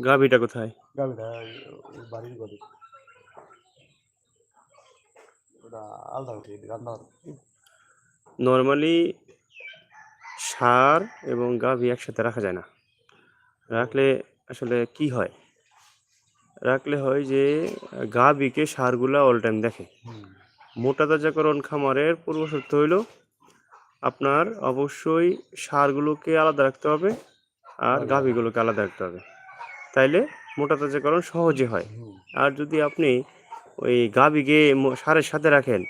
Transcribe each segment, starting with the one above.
গাভিটা কোথায়? গাবিটা বাড়ির আলাদা নর্মালি সার এবং গাভী একসাথে রাখা যায় না। রাখলে আসলে কি হয়? রাখলে হয় যে গাভীকে সারগুলা অল টাইম দেখে। মোটা তাজাকরণ খামারের পূর্ব শর্ত হইল আপনার অবশ্যই সারগুলোকে আলাদা রাখতে হবে আর গাভীগুলোকে আলাদা রাখতে হবে। তাইলে মোটা তাজাকরণ সহজে হয়। আর যদি আপনি ওই গাভীকে সারের সাথে রাখেন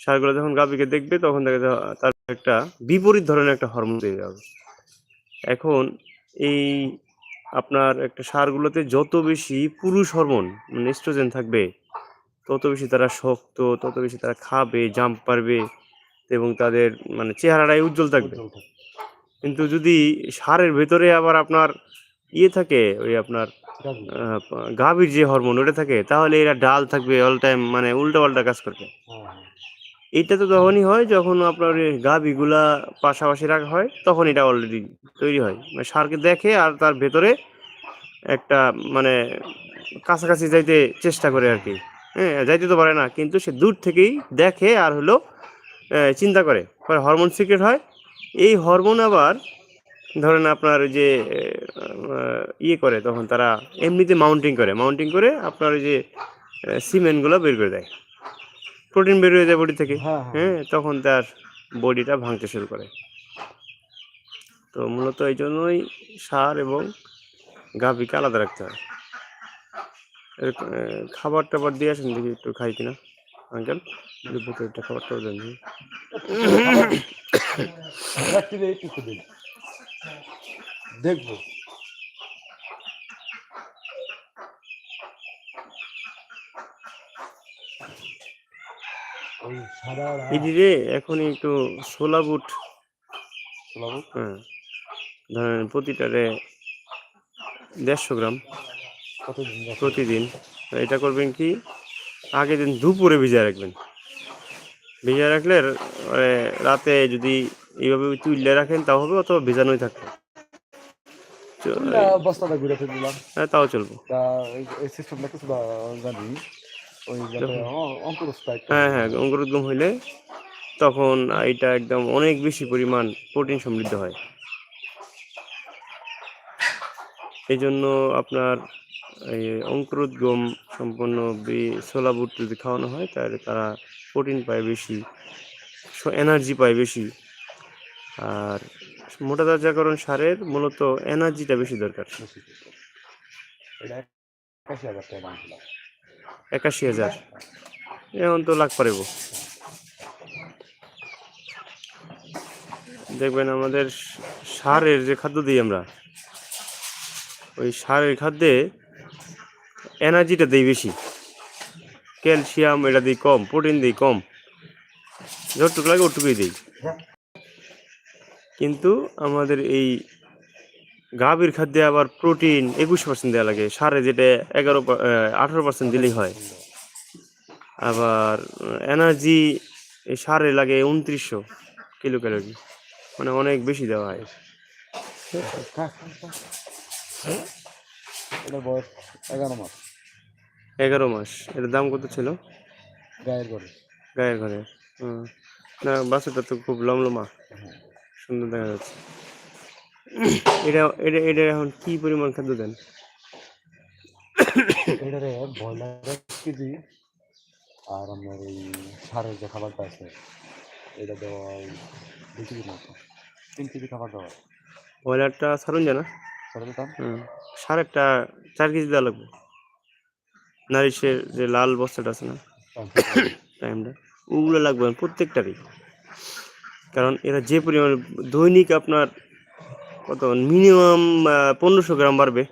সারগুলো যখন গাভীকে দেখবে তখন দেখা তার একটা বিপরীত ধরনের একটা হরমোন দিয়ে যাবে। এখন এই আপনার একটা সারগুলোতে যত বেশি পুরুষ হরমোন মানে এস্ট্রোজেন থাকবে তত বেশি তারা শক্ত তত বেশি তারা খাবে জাম্প পারবে এবং তাদের মানে চেহারাটাই উজ্জ্বল থাকবে। কিন্তু যদি সারের ভেতরে আবার আপনার ইয়ে থাকে ওই আপনার গাভীর যে হরমোন ওটা থাকে তাহলে এরা ডাল থাকবে অল টাইম মানে উল্টা পাল্টা কাজ করবে। হ্যাঁ হ্যাঁ। তো তখনই হয় যখন আপনার গাভীগুলা পাশাপাশি রাখা হয় তখন এটা অলরেডি তৈরি হয়। মানে সারকে দেখে আর তার ভেতরে একটা মানে কাছাকাছি যাইতে চেষ্টা করে আর কি। হ্যাঁ যাইতে তো পারে না কিন্তু সে দূর থেকেই দেখে আর হলো চিন্তা করে। পরে হরমোন সিক্রেট হয় এই হরমোন আবার ধরেন আপনার ওই যে ইয়ে করে তখন তারা এমনিতে মাউন্টিং করে। মাউন্টিং করে আপনার ওই যে সিমেন্টগুলো বের করে দেয়। প্রোটিন বের হয়ে যায় বডি থেকে। হ্যাঁ হ্যাঁ। হ্যাঁ তখন তার বডিটা ভাঙতে শুরু করে। তো মূলত এই জন্যই সার এবং গাভীকে আলাদা রাখতে হয়। খাবার টাবার দিয়ে আসেন দেখি একটু খাই কিনা। আঙ্কেল বোতলটা খাবার টাবার দেন। দেখব। রে এখনই একটু সোলা বুট। হ্যাঁ। ধরেন প্রতিটারে দেড়শো গ্রাম। প্রতিদিন। এটা করবেন কি আগের দিন দুপুরে ভিজিয়ে রাখবেন। ভিজিয়ে রাখলে মানে রাতে যদি এইভাবে তুললে রাখেন তাও হবে অথবা ভেজানোই থাকবে। বস্তাটা ঘুরে ফেলে দিলাম হ্যাঁ তাও চলবো। এই- এই সিস্টেমটা কিছু জানি ওই হ্যাঁ হ্যাঁ অঙ্কুরোদ্গম হইলে তখন এটা একদম অনেক বেশি পরিমাণ প্রোটিন সমৃদ্ধ হয়। এই জন্য আপনার এই অঙ্কুরোদ্গম সম্পন্ন ছোলা বুট যদি খাওয়ানো হয় তাহলে তারা প্রোটিন পায় বেশি এনার্জি পায় বেশি। আর মোটা তাজাকরণ সারের মূলত এনার্জিটা বেশি দরকার। একাশি হাজার এখন তো লাখ পারিব। দেখবেন আমাদের সারের যে খাদ্য দিই আমরা ওই সারের খাদ্যে এনার্জিটা দিই বেশি। ক্যালসিয়াম এটা দিই কম প্রোটিন দিই কম। যতটুকু লাগে ওটুকুই দিই। কিন্তু আমাদের এই গাভীর খাদ্যে আবার প্রোটিন একুশ পার্সেন্ট দেওয়া লাগে। সারে যেটা এগারো আঠারো পার্সেন্ট দিলেই হয়। আবার এনার্জি এই সারে লাগে উনত্রিশশো কিলো ক্যালোরি মানে অনেক বেশি দেওয়া হয়। এগারো মাস। এগারো মাস। এটার দাম কত ছিল? গায়ের ঘরে। গায়ের ঘরে। না বাছুরটা তো খুব লমলমা। হ্যাঁ। সুন্দর দেখা যাচ্ছে। এটা এটা এটা এখন কি পরিমাণ খাদ্য দেন? এটারে ব্রয়লার কেজি আর আপনার এই সারের যে খাবারটা আছে এটা দেওয়া দুই কেজির মতো তিন কেজি খাবার দেওয়া ব্রয়লারটা সারুন জানা? সারেরটা চার কেজি দেওয়া লাগবে। নারিশের যে লাল বস্তাটা আছে না? টাইমটা। ওগুলো লাগবে প্রত্যেকটারই। কারণ এরা যে পরিমাণ দৈনিক আপনার কত মিনিমাম পনেরোশো গ্রাম বাড়বে।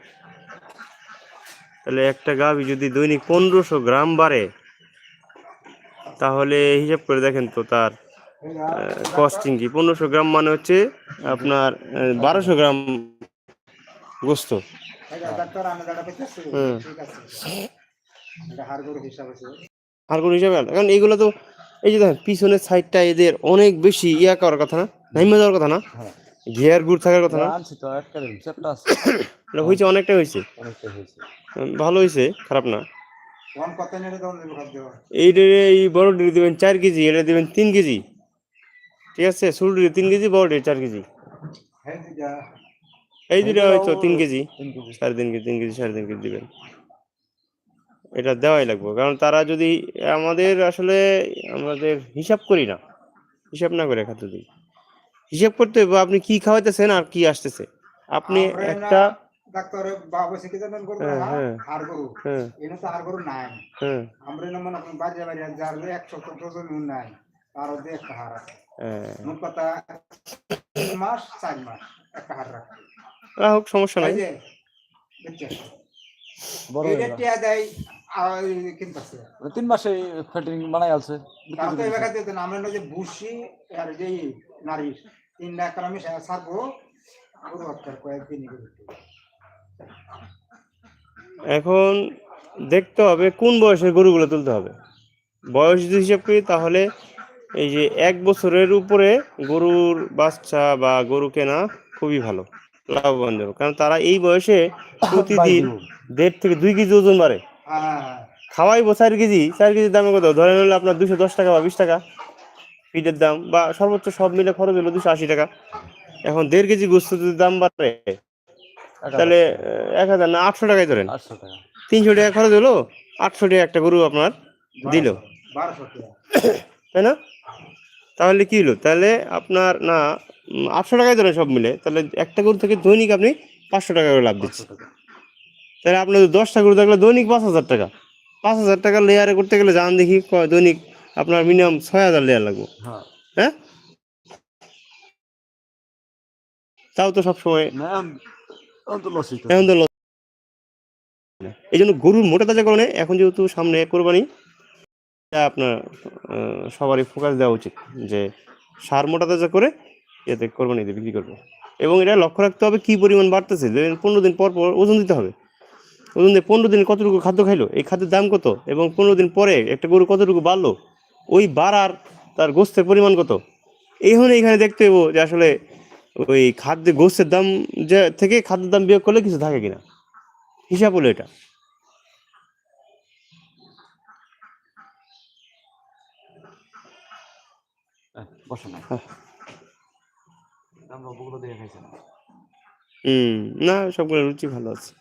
তাহলে একটা গাভি যদি দৈনিক পনেরোশো গ্রাম বাড়ে তাহলে হিসাব করে দেখেন তো তার কস্টিং কি। পনেরোশো গ্রাম মানে হচ্ছে আপনার বারোশো গ্রাম গোস্ত। কোন হিসাবে। কারণ এইগুলো তো এই যে দেখেন পিছনের সাইডটা এদের অনেক বেশি ইয়া করার কথা না নাইমা দেওয়ার কথা না? হ্যাঁ। ঘিয়ার গুড় থাকার কথা না? আনছি তো একটা দিন চারটা আছে। এটা হয়েছে অনেকটা হয়েছে ভালো হয়েছে খারাপ না। কোন কত নেড়ে দাও দেবো খাদ্য এই এই বড় ডেরে দিবেন চার কেজি এটা দিবেন তিন কেজি। ঠিক আছে ছোট ডেরে তিন কেজি বড় ডেরে চার কেজি। হ্যাঁ দিদা। এই দুটা হয়তো তিন কেজি। সাড়ে তিন কেজি তিন কেজি সাড়ে তিন কেজি দিবেন। এটা দেওয়াই লাগবে। কারণ তারা যদি আমাদের আসলে আমাদের হিসাব করি না হিসাব না করে খাদ্য দিই। হিসাব করতে হবে আপনি কি খাওয়াইতেছেন আর কি আসতেছে? আপনি একটা ডাক্তার বাবা শিখে যাবেন করব হ্যাঁ, হ্যাঁ। আর গরু। হ্যাঁ। তো আর গরু নাই। আমরা মনে করেন বাড়ি বাড়ি যারলে একশো ডজন নাই তার মধ্যে একটা হার আছে। মোট কথা তিন মাস চার মাস একটা হার রাখবে হোক সমস্যা নাই। বড় দেয় তিন মাসে ফ্যাটিং বানাই আছে আমরা যে বুসি আর যে নারী আমি কয়েকদিনই গরু এখন দেখতে হবে কোন বয়সের গরুগুলো তুলতে হবে। বয়স যদি হিসাব করি তাহলে এই যে এক বছরের উপরে গরুর বাচ্চা বা গরু কেনা খুবই ভালো লাভবান দেবে কারণ তারা এই বয়সে প্রতিদিন দেড় থেকে দুই কেজি ওজন বাড়ে। খাওয়াইবো চার কেজি চার কেজির দামে কত? ধরে নিলে আপনার দুশো দশ টাকা বা বিশ টাকা ফিটের দাম বা সর্বোচ্চ সব মিলে খরচ হলো দুশো আশি টাকা। এখন দেড় কেজি গোস্ত যদি দাম বাড়ে তাহলে এক হাজার না আটশো টাকায় ধরেন। তিনশো টাকা খরচ হলো আটশো টাকা একটা গরু আপনার দিল। তাই না? তাহলে কি হলো? তাহলে আপনার না আটশো টাকায় ধরেন সব মিলে তাহলে একটা গরু থেকে দৈনিক আপনি পাঁচশো টাকা করে লাভ দিচ্ছেন। তাহলে আপনার যদি দশটা গরু থাকলে দৈনিক পাঁচ হাজার টাকা। পাঁচ হাজার টাকা লেয়ারে করতে গেলে যান দেখি দৈনিক আপনার মিনিমাম ছয় হাজার লেয়ার লাগবে। হ্যাঁ। হ্যাঁ? তাও তো সবসময় এখন তো। এই জন্য গরুর মোটা তাজা কারণে এখন যেহেতু সামনে কোরবানি আপনার সবারই ফোকাস দেওয়া উচিত যে সার মোটা তাজা করে এতে কোরবানিতে বিক্রি করবে। এবং এটা লক্ষ্য রাখতে হবে কি পরিমাণ বাড়তেছে। পনেরো দিন পর পর ওজন দিতে হবে। পনেরো দিন কতটুকু খাদ্য খাইলো? এই খাদ্যের দাম কত? এবং পনেরো দিন পরে একটা গরু কতটুকু বাড়লো? ওই বাড়ার তার গোস্তের পরিমাণ কত? এই হলে এখানে দেখতে হব যে আসলে ওই খাদ্য গোস্তের দাম যে থেকে খাদ্যের দাম বিয়োগ করলে কিছু থাকে কিনা। হিসাব হলো এটা। হ্যাঁ, না। হ্যাঁ। না হুম না সবগুলো রুচি ভালো আছে।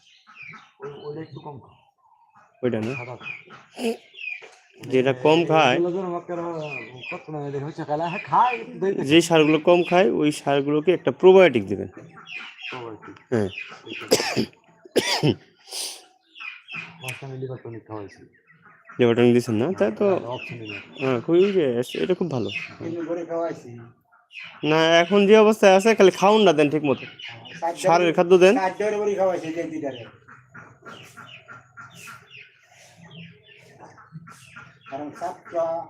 ওইটা না? যেটা কম খায় হ্যাঁ যে সারগুলো কম খায় ওই সারগুলোকে একটা প্রোবায়োটিক দেবেন। হ্যাঁ। মাঝখানে লিভার টনিক খাওয়াইছি। যে বাটন দিয়েছেন না? তাই তো হ্যাঁ খুবই এটা খুব ভালো। না এখন যে অবস্থায় আছে খালি খাউন না দেন ঠিক মতো সারের খাদ্য দেন। চারটার করে